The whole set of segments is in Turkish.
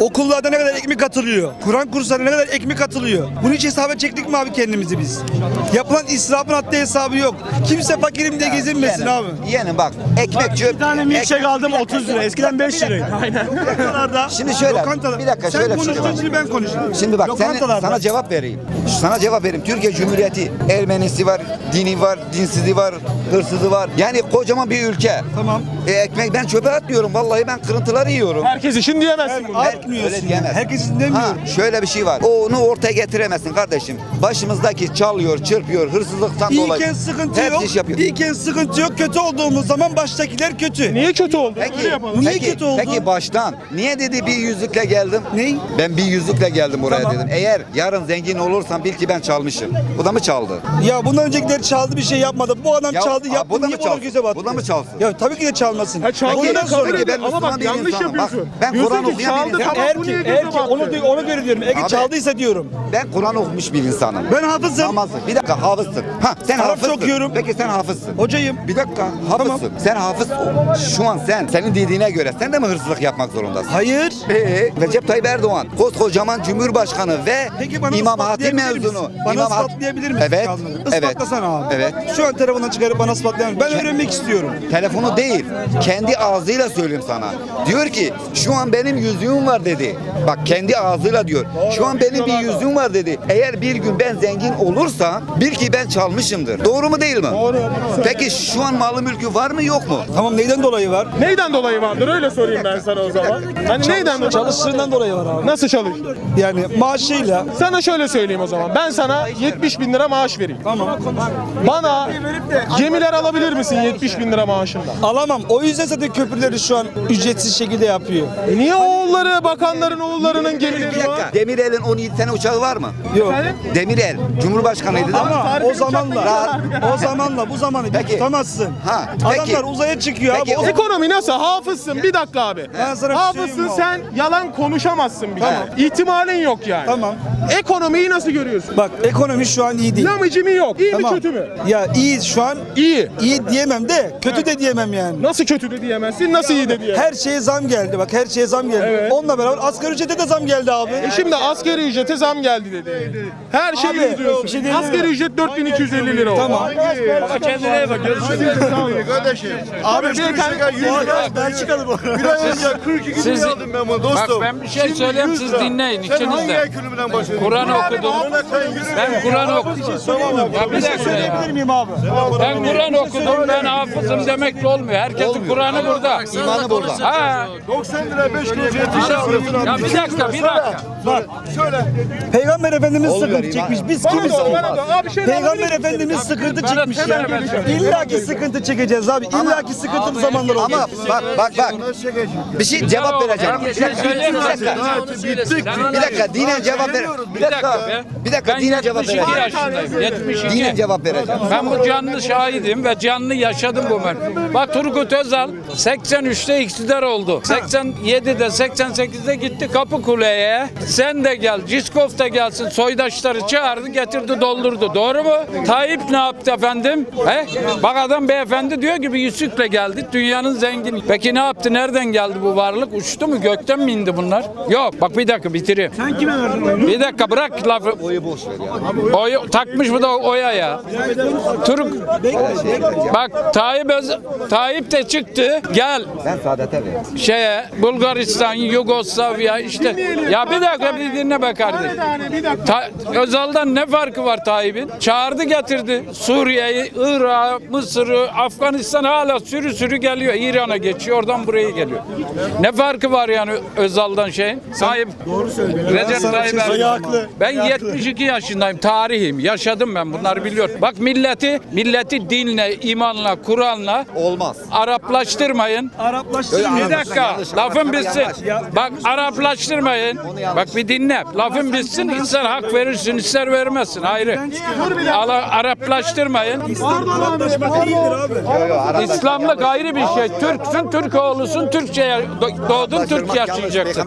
Okullarda ne kadar ekmek atılıyor? Kur'an kurslarına ne kadar ekmek atılıyor? Bunu hiç hesaba çektik mi abi kendimizi biz? Yapılan israfın haddi hesabı yok. Kimse fakirim diye gezinmesin abi. Yeğenim bak ekmek çöp. Bir tane milkshake aldım 30 lira. Eskiden 5 liraydı. Aynen. Lokantalarda, Şimdi şöyle, lokantalar- bir dakika, Sen şöyle bir şey var. için ben konuşayım. Şimdi bak sen, Lokantalarda- sana cevap vereyim. Sana cevap vereyim. Türkiye Cumhuriyeti Ermenisi var, dini var, dinsizi var, hırsızı var. Yani kocaman bir ülke. Tamam. E, ekmek ben çöpe atmıyorum. Vallahi ben kırıntıları yiyorum. Herkes için diyemezsin bunu. Atmıyorsun. Öyle diyemez. Herkes. Ha, şöyle bir şey var. Onu ortaya getiremezsin kardeşim. Başımızdaki çalıyor, çırpıyor, hırsızlıktan dolayı. İyiyken sıkıntı Hep yok. iş yapıyor. İyiyken sıkıntı yok. Kötü olduğumuz zaman baştakiler kötü. Niye kötü oldu? Öyle Peki, yapalım. Niye peki, kötü oldu? Peki baştan niye dedi bir yüzükle geldim? Ney? Ben bir yüzükle geldim buraya Tamam. dedim. Eğer yarın zengin olursam bil ki ben çalmışım. Bu da mı çaldı? Ya bundan öncekiler çaldı bir şey yapmadı. Bu adam Ya, çaldı aa, yaptı. bu da niye mı buna çalsın? göze battı? Bu da mı çalsın? Ya tabii ki de çalmasın. Ha çaldı Peki, da kabul peki, ben ediyor. Ama Müslüman bak bir yanlış insanım. Bak, yapıyorsun. ben Diyorsun Kur'an ki okuyan bir çaldı insanım. Tamam Erkek, göze erkek battı? onu, diyor- ona göre diyorum. Erkek Abi. çaldıysa diyorum. Ben Kur'an okumuş bir insanım. Ben hafızım. Namazı. Bir dakika hafızsın. Ha sen Arapça hafızsın. okuyorum. Peki sen hafızsın. Hocayım. Bir dakika hafızsın. Sen hafız. Şu an sen senin dediğine göre sen de mi hırsızlık yapmak zorundasın? Hayır. Ee, Recep Tayyip Erdoğan koskocaman Cumhurbaşkanı ve Peki bana İmam Hatip ispatlayabilir misin? mezunu. Bana İmam Hatip- ispatlayabilir misin? Evet. Evet. Ispatlasana abi. Evet. Şu an telefondan çıkarıp bana ispatlayamam. Ben öğrenmek istiyorum. Telefonu değil, kendi ağzıyla söyleyeyim sana. Diyor ki şu an benim yüzüğüm var dedi. Bak kendi ağzıyla diyor. Şu an benim bir yüzüğüm var dedi. Eğer bir gün ben zengin olursam bil ki ben çalmışımdır. Doğru mu değil mi? Doğru. Peki şu an malı mülkü var mı yok mu? Tamam neyden dolayı var? Neyden dolayı vardır öyle sorayım ben sana o zaman. Hani neyden dolayı? Çalıştığından dolayı var abi. Nasıl çalışıyor? Yani maaşıyla. Sana şöyle söyleyeyim o zaman. Ben sana 70 bin lira maaş vereyim. Tamam. Bana gemiler alabilir misin 70 bin lira maaşında? Alamam. O yüzden zaten köprüleri şu an ücretsiz şekilde yapıyor. Niye oğulları, bakanların oğullarının Bir gemileri var? dakika. Demirel'in 17 tane uçağı var mı? Yok. Demirel, Cumhurbaşkanıydı mi? Ama o zamanla, o zamanla bu zamanı bir Peki. tutamazsın. Ha, peki. Adamlar uzaya çıkıyor Peki, abi. O- Ekonomi nasıl? Hafızsın. Bir dakika abi. Ben sana bir şey Hafızsın söyleyeyim sen yalan konuşamazsın bir Tamam. kere. İhtimalin yok yani. Tamam. Ekonomiyi nasıl görüyorsun? Bak ekonomi şu an iyi değil. Lamıcı mı yok? İyi Tamam. mi kötü mü? Ya iyi şu an İyi. iyi diyemem de kötü de diyemem yani. Nasıl kötü de diyemezsin, nasıl iyi de diyemezsin. Her şeye zam geldi bak her şeye zam geldi. Evet. Onunla beraber asgari ücrete de zam geldi abi. E şimdi asgari ücrete zam geldi dedi. Her şeyi Abi, yazıyorsun. bir şey asgari ücret 4250 lira oldu. Tamam. Kendine iyi bak. Görüşürüz. Abi beyefendi. Belçikalı bu. Bir ay önce 42 Siz- aldım ben bunu dostum. Bak ben bir şey Şimdi söyleyeyim, 100 siz dinleyin, Sen ikiniz hangi de. Kur'an okudum. Bana sen 100 lira. Ben Kur'an okudum. Ya bir dakika ya. Söyleyebilir miyim abi? Ben Kur'an okudum, ben hafızım demekle olmuyor. Herkesin Kur'an'ı burada. İmanı burada. Ha. 90 lira 5 kilo alıyorsun Ya bir dakika, bir dakika. Bak Söyle. Peygamber Efendimiz sıkıntı çekmiş. Biz kimiz? şeyler Peygamber? Efendimiz sıkıntı çekmiş ya. İlla ki sıkıntı çekeceğiz abi. İlla ki sıkıntılı zamanlar Ama olacak. bak bak bak. Bir şey cevap vereceğim. Bir Bir şey dakika. Bir dakika. Bittik. Bir dakika dinen cevap ver. Bir dakika. Bir dakika Ben dinen cevap 72 vereceğim. yaşındayım. 72. Dinen cevap vereceğim. Ben bu canlı şahidim ve canlı yaşadım bu ben. Bak Turgut Özal 83'te iktidar oldu. 87'de 88'de gitti Kapıkule'ye. Sen de gel, Ciskov da gelsin. Soydaşları çağırdı, getirdi, doldurdu. Doğru mu? Tayyip ne yaptı efendim? He? Bak adam beyefendi diyor ki bir yüzükle geldik. Dünyanın zengini. Peki ne yaptı? Nereden geldi bu varlık? Uçtu mu? Gökten mi indi bunlar? Yok. Bak bir dakika bitireyim. Sen kime verdin Bir dakika bırak lafı. Oyu boş ver ya. Oy, takmış bu da oya ya. Türk Bak Tayyip Öz Tayyip de çıktı. Gel Ben saadete şeye Bulgaristan, Yugoslavya işte. Ya bir dakika bir dinle be kardeşim. Bir dakika. Ta- Özal'dan ne farkı var Tayyip'in? Çağırdı getirdi. Suriye'yi, Irak, Mısır'ı, Afganistan hala sürü sürü geliyor. İran'a geçiyor, oradan buraya geliyor. Ne farkı var yani Özal'dan şeyin? Tayyip. Doğru söylüyorsun. Recep Tayyip Erdoğan. Ben 72 yaşındayım, tarihim. Yaşadım ben bunları biliyorum. Bak milleti, milleti dinle, imanla, Kur'an'la Olmaz. Araplaştırmayın. Araplaştırın. Bir dakika, yanlış. lafın bitsin. Bak Araplaştırmayın. Bak bir dinle. Lafın bitsin. İster hak verirsin, ister vermezsin. Ayrı. Ala, Araplaştırmayın. İslamlık ayrı bir şey. Türksün, Türk oğlusun, Türkçe do- doğdun, Türk yaşayacaksın.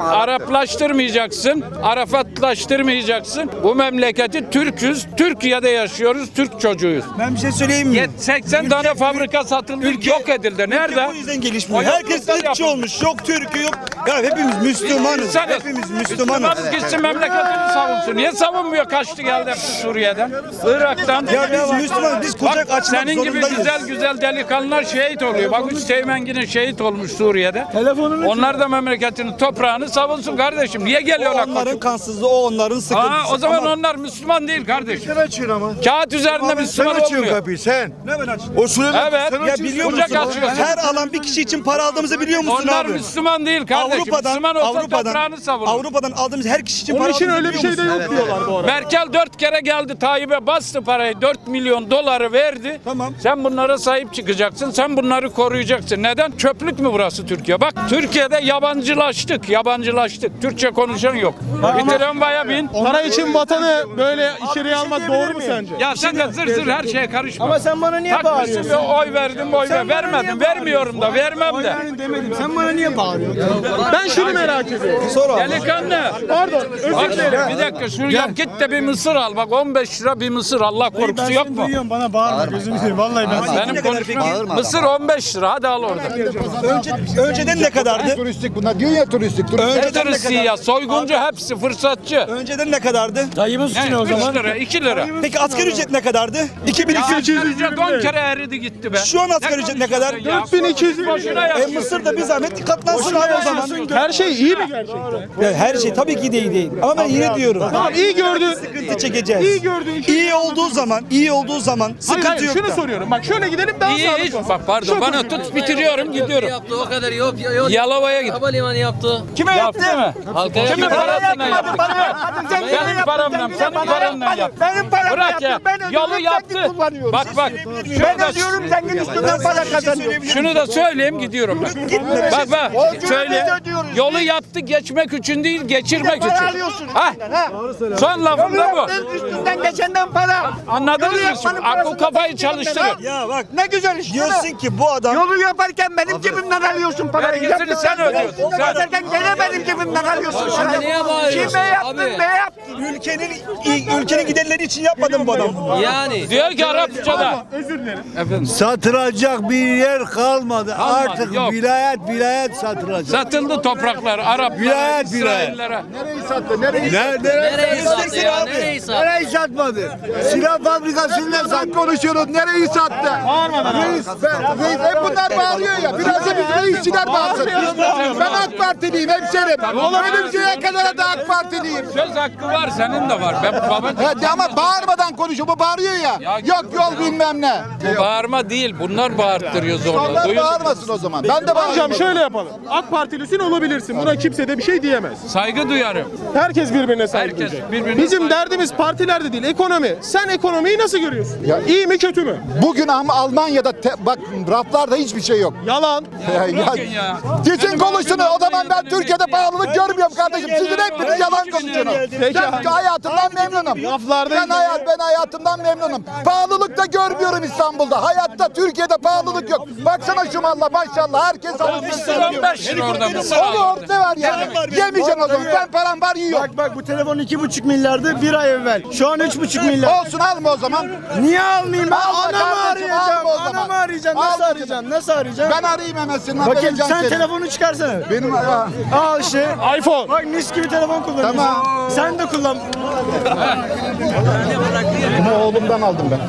Araplaştırmayacaksın, Arafatlaştırmayacaksın. Koruyacaksın. Bu memleketi Türk'üz, Türkiye'de yaşıyoruz, Türk çocuğuyuz. Ben bir şey söyleyeyim mi? Yet- 80 tane fabrika satıldı, yok edildi. Nerede? Bu yüzden gelişmiyor. Herkes yapıldı. olmuş. Yok Türk'ü yok. Ya hepimiz Müslümanız. İnsanız. Hepimiz Müslümanız. Müslümanız gitsin memleketini savunsun. Niye savunmuyor? Kaçtı geldi Suriye'den, Irak'tan. Ya biz Müslümanız. Biz kucak Bak, açmak senin gibi zorundayız. güzel güzel delikanlılar şehit oluyor. Bak Üsteğmen yine şehit olmuş Suriye'de. Onlar da memleketini, toprağını savunsun kardeşim. Niye O geliyorlar onların kansızlığı, o onların sıkıntısı. Aa, o zaman Ama onlar Müslüman değil kardeşim. Sen açıyorsun ama. Kağıt üzerinde Sen Müslüman açıyorsun olmuyor. kapıyı sen. Ne ben açtım? O Suriye'de Evet. Ya biliyor Kucak musun? açıyorsun. Her alan bir kişi için para aldığımızı biliyor musun Onlar abi? Müslüman değil kardeşim. Avrupa'dan, Müslüman olsa Avrupa'dan, toprağını savunur. Avrupa'dan aldığımız her kişi için Onun para için aldığımızı öyle bir şey de musun? yok diyorlar bu arada. Merkel dört kere geldi Tayyip'e bastı parayı. 4 milyon doları verdi. Tamam. Sen bunlara sahip çıkacaksın. Sen bunları koruyacaksın. Neden? Çöplük mü burası Türkiye? Bak Türkiye'de yabancılaştık. Yabancılaştık. Türkçe konuşan yok. Bir tramvaya bin. Para için vatanı böyle içeriye almak doğru mu sence? Ya sen de zır zır her şeye karışma. Ama sen bana niye Takmışsın bağırıyorsun? ve oy verdim oy ver. Vermedim. Vermiyorum da vermem de. Demedim. Sen bana niye bağırıyorsun? Ben şunu merak ediyorum. Delikanlı. Pardon, özür dilerim. bir dakika şunu yap git de bir mısır al. Bak 15 lira bir mısır Allah Ben korkusu yok mu? duyuyorum bana bağırma gözünü seveyim. Vallahi ben seni. Benim konuşmam. Mısır 15 lira hadi al orada. Önce, önceden ne kadardı? Turistik bunlar diyor ya turistik. Önceden ne turisti ya? Soyguncu hepsi fırsatçı. Önceden ne kadardı? Dayımın suçu ne o 3 zaman? lira 2 lira. Peki asgari ücret ne kadardı? 2200. Asgari ücret 10 kere eridi gitti be. Şu an asgari ücret ne kadar? konuşuyorsun ya? 4200 Boşuna E yapıyorsun. Mısır'da bir zahmet katlansın abi o zaman. Her şey iyi mi gerçekten? Ya her şey tabii ki de iyi değil. Ama ben yine diyorum. Tamam iyi gördün. Sıkıntı çekeceğiz. İyi gördüğün şey. İyi olduğu zaman, iyi olduğu zaman Hayır sıkıntı hayır yok. şunu da. soruyorum. Bak şöyle gidelim daha İyi sağlıklı. iş. Bak pardon bana tut bitiriyorum gidiyorum. yaptı o kadar yok yok. Yalova'ya git. Havalimanı yaptı. Kime Yaptı mı? Halka Kimin yaptı. parasıyla yaptı? Benim paramla, senin paranla yaptı. Benim param Bırak ya. Yolu yaptı. Bak bak. Şurada ödüyorum zengin üstünden para kazanıyorum. Şunu da söyleyeyim gidiyorum ben. Bak bak söyle. Yolu yaptı geçmek için değil geçirmek için. Ha? Son lafım da bu. Üstünden geçenden para. Anladınız mı? şimdi? yapmanın Bu kafayı çalıştırın. Ya bak Ne güzel iş. diyorsun ki bu adam Yolu yaparken benim cebimden alıyorsun parayı. Vergisini sen ödüyorsun. Sen. Yaparken gene benim cebimden alıyorsun. Şimdi niye bağırıyorsun? Kime yaptın Abi. ne yaptın? ülkenin ülkenin giderleri için yapmadım bu adam. bunu. Yani. Diyor ki Arapçada. Özür dilerim. Efendim. Satılacak bir yer kalmadı. Kalmadı, Artık yok. vilayet vilayet satılacak. Satıldı topraklar Araplara, Vilayet, vilayet. İsraillere. Nereyi sattı? Nereyi Nerede? Nereye sattı ya? Nereye sattı? Nereyi satmadı? Silah fabrikasıyla sat. konuşuyoruz. Nereyi sattı? Reis, ben, reis, hep bunlar bağırıyor ya. Biraz da biz reisçiler bağırsın. Ben AK Partiliyim hemşerim. Ölümceye kadar da AK Partiliyim. Söz hakkı var senin de var. Ben babacığım. Evet, ama bağırmadan konuşuyor. Bu bağırıyor ya. Ya- Yok yol bilmem ne. Bu bağırma değil. Bunlar bağırttırıyor zorla. Onlar Duyuyor musun? bağırmasın o zaman. Ben de. Hocam şöyle yapalım. AK Partilisin olabilirsin. Buna kimse de bir şey diyemez. Saygı duyarım. Herkes birbirine saygı Herkes duyacak. birbirine Bizim saygı- derdimiz partilerde değil, ekonomi. Sen ekonomiyi nasıl görüyorsun? İyi mi kötü mü? Bugün ama Almanya'da te- bak raflarda hiçbir şey yok. Yalan. Ya, Bırakın ya. Geçin konuştunuz. O zaman ben Türkiye'de pahalılık görmüyorum kardeşim. Sizin hepiniz yalan konuşuyorsunuz. Peki. Ben hayatımdan memnunum. Ben, hayat, ben hayatımdan memnunum. Pahalılık da görmüyorum İstanbul'da. Hayatta Türkiye'de pahalılık yok. Baksana şu malla maşallah herkes alıyor. Mısır 15 lira orada orta var yani. Yemeyeceksin o zaman. Ben param var yiyorum. Bak bak bu telefon iki buçuk milyardı bir ay evvel. Şu an üç buçuk milyar. Olsun alma o zaman. Niye almayayım ben? Alma Anamı kardeşim, arayacağım. alma o zaman. Anamı arayacağım. Nasıl Alma arayacağım? Nasıl arayacağım? Ben arayayım hemen senin Bakayım sen telefonu çıkarsana. Benim ya. Al işte. iPhone. Bak mis gibi telefon kullanıyorsun. Tamam. Sen de kullan. Ama oğlumdan aldım ben.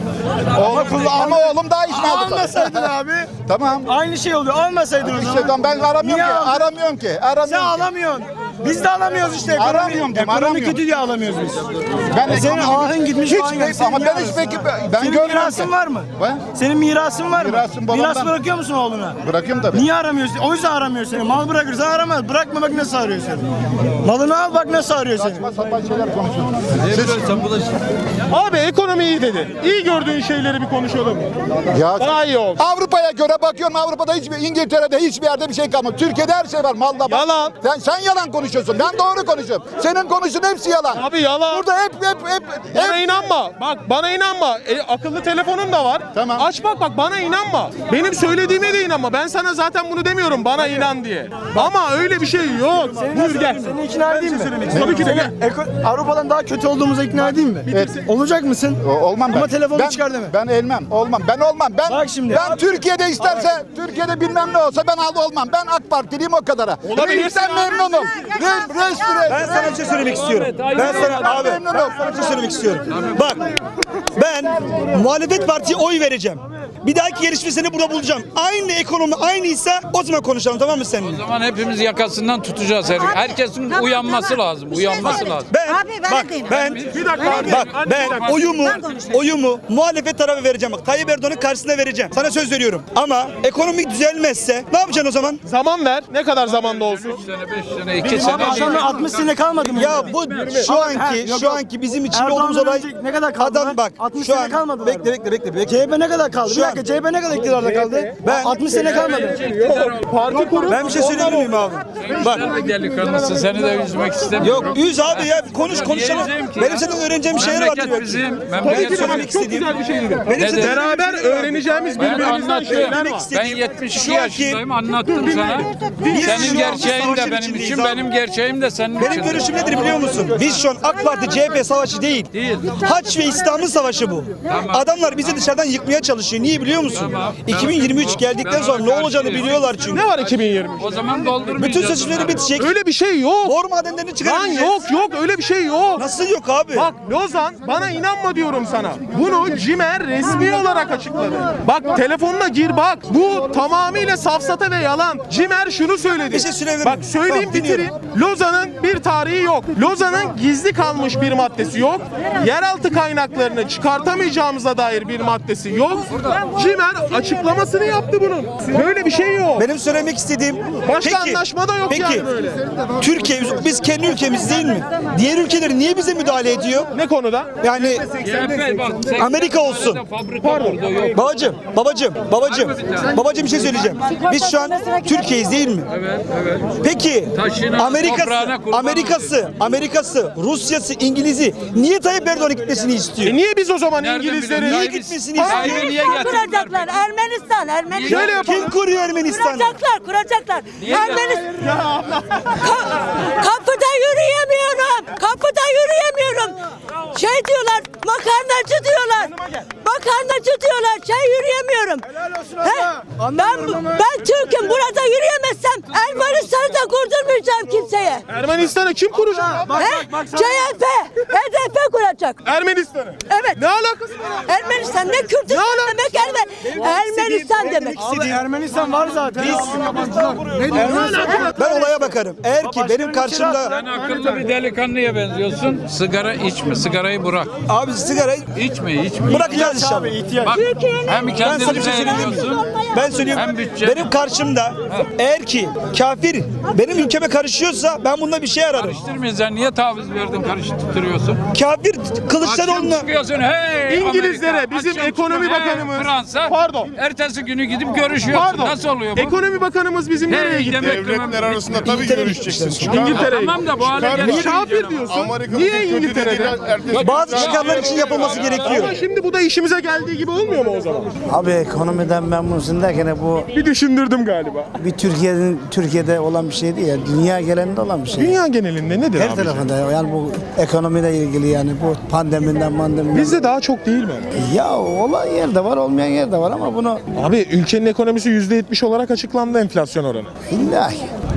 Oğlum, ama oğlum daha işini aldı. Almasaydın abi. Tamam. Aynı şey oluyor. Almasaydın o zaman. İşte ben aramıyorum Niye ki. aldın? Aramıyorum ki. Sen Aramıyorum ki. alamıyorsun. Biz de alamıyoruz işte. Aramıyorum diyorum, ekonomi aramıyorum. kötü diye alamıyoruz biz. Ben E senin ekonomi- ahın gitmiş, Hiç ama ben hiç peki ben Senin görmüyorum mirasın var mı? Ne? Senin mirasın var mı? Mirasım babamdan. Miras bırakıyor musun oğluna? Bırakıyorum tabii. Niye aramıyorsun? O yüzden aramıyor seni. Mal bırakırsan aramaz. Bırakma bak nasıl arıyor seni. Malını al bak nasıl arıyor seni. Saçma sapan şeyler konuşuyorsun. Abi ekonomi iyi dedi. İyi gördüğün şeyleri bir konuşalım. Ya Daha iyi oldu. Avrupa'ya göre bakıyorum Avrupa'da hiçbir İngiltere'de hiçbir yerde bir şey kalmadı. Türkiye'de her şey var. Malda var. Yalan. Sen, sen yalan konuş. Konuşuyorsun. Ben doğru konuşuyorum. Senin konuşun hepsi yalan. Abi yalan. Burada hep hep hep Bana hep inanma. Bak bana inanma. E, akıllı telefonum da var. Tamam. Aç bak bak bana inanma. Benim söylediğime de inanma. Ben sana zaten bunu demiyorum bana inan diye. Ama öyle bir şey yok. Buyur gel. Seni ikna edeyim mi? Tabii ki de gel. Eko- Avrupa'dan daha kötü olduğumuza ikna edeyim mi? Evet. Olacak mısın? O- olmam ben. Ama telefonu ben, çıkar deme. Ben elmem. Olmam. Ben olmam. Ben Bak şimdi. ben Türkiye'de isterse Türkiye'de bilmem ne olsa ben al olmam. Ben AK Partiliyim o kadara. Olabilirsin Reis'ten abi. memnunum. Reis, reis. Ben sana bir şey söylemek istiyorum. Ben sana abi ben sana bir şey söylemek istiyorum. Bak ben muhalefet partiye oy vereceğim. Bir dahaki yarışma seni burada bulacağım. Aynı ekonomi aynıysa o zaman konuşalım tamam mı seninle? O zaman hepimiz yakasından tutacağız. Her, herkesin Tamam, uyanması tamam. lazım. Bir şey uyanması söyle. lazım. Ben Abi, ben bak ben Bir dakika abi. bak ben dakika. oyumu Ben oyumu muhalefet tarafı vereceğim. Bak Tayyip Erdoğan'ın karşısına vereceğim. Sana söz veriyorum. Ama ekonomik düzelmezse ne yapacaksın o zaman? Zaman ver. Ne kadar zamanda olsun? 3 sene, 5 sene, 2 sene. Abi sonra 60 sene kalmadı mı? Ya bu şu Ha, anki yok, şu anki bizim içinde olduğumuz olay ne kadar kaldı adam bak 60 şu sene an kalmadı bekle bekle bekle bekle. CHP ne kadar kaldı? Şu bir dakika CHP ne kadar iktidarda kaldı? Ben- 60 sene kalmadı. Parti kurup Ben bir şey söyleyebilir miyim abi? Bak delikanlısı seni de üzmek istemiyorum. Yok yüz abi ya konuş konuşalım. Diyeceğim ki Benim ya, senden öğreneceğim şeyler var Memleket diyor. bizim. Memleket söylemek çok istediğim- güzel bir şey dedi. Benim dedi? Beraber öğreneceğimiz Ben birbirimizden şeyler var. Ben 72 Şu anki- yaşındayım anlattım sana. Biz şu Senin anda gerçeğin de benim içindeyiz için, abi. benim gerçeğim de senin için. Benim görüşüm nedir biliyor musun? Biz şu an AK Parti CHP savaşı değil. Değil. Haç ve İslam'ın savaşı bu. Adamlar bizi dışarıdan yıkmaya çalışıyor. Niye biliyor musun? Tamam. 2023 geldikten sonra ne olacağını biliyorlar çünkü. Ne var 2020? O zaman doldurmayacağız. Bütün bunları. bitecek. Öyle bir şey yok. Bor madenlerini Lan yok yok öyle bir şey yok. Nasıl yok abi? Bak Lozan bana inanma diyorum sana. Bunu Cimer resmi olarak açıkladı. Bak telefonuna gir bak. Bu tamamıyla safsata ve yalan. Cimer şunu söyledi. Bir şey söyleyebilir Bak miyim? söyleyeyim Tamam, dinliyorum. bitireyim. Lozan'ın bir tarihi yok. Lozan'ın gizli kalmış bir maddesi yok. Yeraltı kaynaklarını çıkartamayacağımıza dair bir maddesi yok. Cimer açıklamasını yaptı bunun. Böyle bir şey yok. Benim söylemek istediğim Başka anlaşma da yok peki, yani böyle. Türkiye biz kendi ülkemiz değil mi? Diğer ülkeler niye bize müdahale ediyor? Ne konuda? Yani Amerika olsun. Yok. babacım, babacım, babacım. Babacım bir şey söyleyeceğim. Biz şu an Türkiye'yiz değil mi? Evet, evet. Peki Amerika'sı, Amerika'sı, Amerika'sı, Rusya'sı, İngiliz'i niye Tayyip Erdoğan'a gitmesini istiyor? E niye biz o zaman biliyorsun? Niye gitmesini Tayyip'i istiyor? niye getirdiler? Kuracaklar. Ermenistan, Ermenistan. Şöyle yapalım. Kim kuruyor Ermenistan'ı? Kuracaklar, kuracaklar. Niye Ermenistan. kapıda yürüyemiyorum. Kapıda yürüyemiyorum. Şey diyorlar, makarnacı diyorlar. Makarnacı diyorlar, şey yürüyemiyorum. He? Ben, ben Türk'üm, burada yürüyemezsem Ermenistan'ı da kurdurmayacağım kimseye. Ermenistan'ı kim kuracak? He? CHP, HDP kuracak. Ermenistan'ı. Evet. Ne alakası var? Ermenistan ne Kürdistan Ne demek Erme Ermenistan demek. Abi Ermenistan var zaten. Ben olaya bakarım. Eğer ki benim karşımda Sen akıllı bir delikanlıya benziyorsun. Sigara içme, sigarayı bırak. abi sigara İçme, içme. bırakacağız inşallah. Bak, hem Ben sana bir kendini şey söyleyeyim mi? beğeniyorsun. Ben söyleyeyim. Hem bütçe- Benim karşımda eğer ki kafir benim ülkeme karışıyorsa ben bunda bir şey ararım. Karıştırmayacaksın. Niye taviz verdin, karıştırıyorsun? Kafir Akşam Kılıçdaroğlu'na çıkıyorsun hey İngilizlere Amerika. bizim Akşam ekonomi çıkıyorsun, hey bakanımız- Fransa. Pardon. Ertesi günü gidip görüşüyorsun. Pardon. Nasıl oluyor bu? Ekonomi Bakanımız bizim nereye Hey, gitti? demek Devletler arasında tabii İngiltere görüşeceksiniz. İngiltere'ye Tamam da bu hale Çıkar- gelmiş. Kafir diyorsun. Amerika'nın Niye kötü İngiltere'de? dediler, ertesi bazı çıkarlar için yapılması gerekiyor. Ama şimdi bu da işimize geldiği gibi olmuyor mu o zaman? Abi ekonomiden memnunsun derken bu Bir düşündürdüm galiba. bir Türkiye'nin Türkiye'de olan bir şey değil ya. Dünya genelinde olan bir şey. Dünya genelinde nedir Her abi? tarafında yani bu ekonomiyle ilgili yani bu pandemiden pandemiden. Bizde daha çok değil mi? Ya olan yer de var olmayan yer de var ama bunu Abi ülkenin ekonomisi %70 olarak açıklandı enflasyon oranı. illa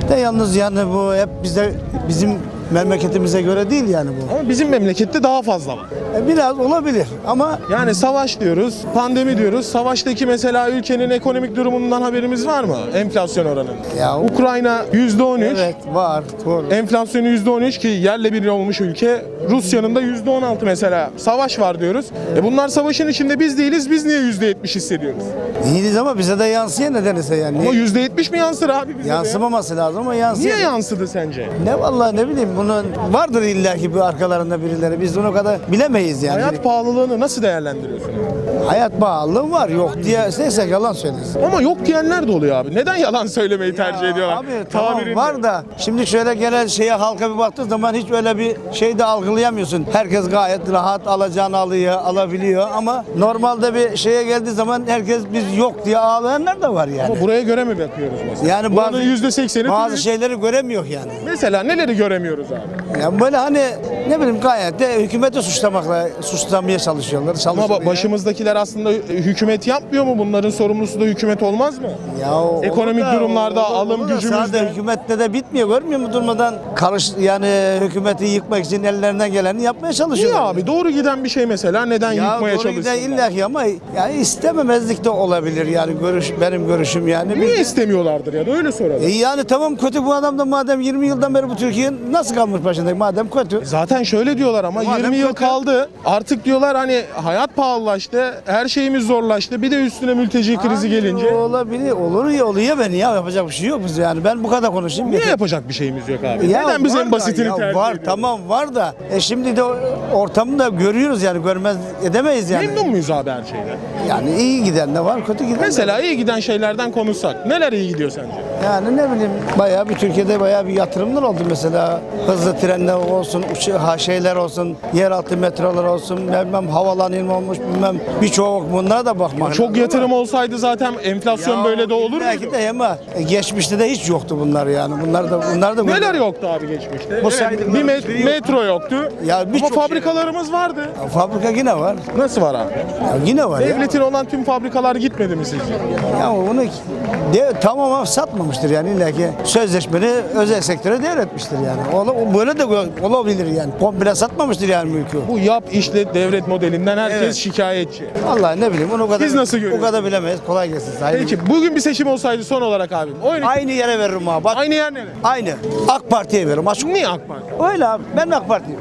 de yalnız yani bu hep bize bizim memleketimize göre değil yani bu. Ama bizim memlekette daha fazla var. E, Biraz olabilir ama Yani savaş diyoruz, pandemi diyoruz. Savaştaki mesela ülkenin ekonomik durumundan haberimiz var mı? Enflasyon oranı. Ya- Ukrayna %13. evet var doğru. Enflasyonu %13 ki yerle bir olmuş ülke. Rusya'nın da %16 mesela. Savaş var diyoruz. E bunlar savaşın içinde biz değiliz. Biz niye %70 hissediyoruz? İyiyiz ama bize de yansıyan nedense yani. Ama %70 mi yansır abi bize de ya? Yansımaması lazım ama yansıyor. Niye yansıdı sence? Ne vallahi ne bileyim bunun vardır illaki bir arkalarında birileri. Biz onu kadar bilemeyiz. Diyemeyiz yani. Hayat pahalılığını nasıl değerlendiriyorsun? Hayat pahalılığı var yok diye neyse yalan söylüyorsun. Ama yok diyenler de oluyor abi. Neden yalan söylemeyi tercih ediyorlar? Abi tamam Tabirinde. var da şimdi şöyle genel şeye halka bir baktığın zaman hiç öyle bir şey de algılayamıyorsun. Herkes gayet rahat alacağını alıyor, alabiliyor ama normalde bir şeye geldiği zaman herkes biz yok diye ağlayanlar da var yani. Ama buraya göre mi bakıyoruz mesela? Yani Buranın bazı %80'i bazı turist. şeyleri göremiyor yani. Mesela neleri göremiyoruz abi? Ya böyle hani ne bileyim gayet de hükümeti suçlamakla suçlamaya çalışıyorlar. Ama ba- başımızdakiler aslında hükümet yapmıyor mu? Bunların sorumlusu da hükümet olmaz mı? Ya o- Ekonomik o da- durumlarda, o da- alım o da gücümüzde- Sadece hükümette de bitmiyor görmüyor mu durmadan karış yani hükümeti yıkmak için ellerinden geleni yapmaya Niye çalışıyorlar. abi? Doğru giden bir şey mesela neden Ya yıkmaya doğru giden illa ki ama yani istememezlik de olabilir yani görüş benim görüşüm yani. Niye Bir- istemiyorlardır ya da öyle soralım. E yani tamam kötü bu adam da madem 20 yıldan beri bu Türkiye nasıl kalmış başında madem kötü. Zaten şöyle diyorlar ama Madem 20 yıl kötü- kaldı. Artık diyorlar hani hayat pahalılaştı, her şeyimiz zorlaştı. Bir de üstüne mülteci krizi gelince Olabilir olur ya oluyor beni ya yapacak bir şey yok biz yani ben bu kadar konuşayım. niye yeter. yapacak bir şeyimiz yok abi? Ya Neden biz var en da, basitini ya tercih Var ediyoruz? tamam var da e şimdi de ortamı da görüyoruz yani görmez edemeyiz yani. Memnun muyuz abi her şeyden? Yani iyi giden de var kötü giden de var. Mesela iyi giden şeylerden konuşsak. Neler iyi gidiyor sence? Yani ne bileyim bayağı bir Türkiye'de bayağı bir yatırımlar oldu mesela hızlı trenler olsun, uçu, ha şeyler olsun, yeraltı metrolar olsun, bilmem havalanım olmuş bilmem birçok bunlara da bakmak Çok lazım yatırım olsaydı zaten enflasyon Ya böyle de olur Belki muydu? de ama geçmişte de hiç yoktu bunlar yani. Bunlar da bunlar da Neler yoktu abi geçmişte? Bu Evet, saydıklarımız bir met- metro yoktu. Ya Ama birçok şey fabrikalarımız vardı. Fabrika yine var. Nasıl var abi? Ya yine var ya. Devletin olan tüm fabrikalar gitmedi mi sizce? Ya bunu de, tamamen satmamıştır yani illa ki sözleşmeni özel sektöre devretmiştir yani. Ola, böyle de olabilir yani. Komple satmamıştır yani mülkü. Bu yap işlet devlet modelinden herkes Evet. şikayetçi. Vallahi ne bileyim onu o kadar Siz nasıl O görüyorsunuz? kadar bilemeyiz. Kolay gelsin. Saygı. Peki bugün bir seçim olsaydı son olarak abim. Oyunu Aynı yere veririm abi. Bak, aynı yer nere? aynı. AK Parti'ye veririm. Açık. Niye AK Parti? Öyle abi. Ben AK Parti'yim.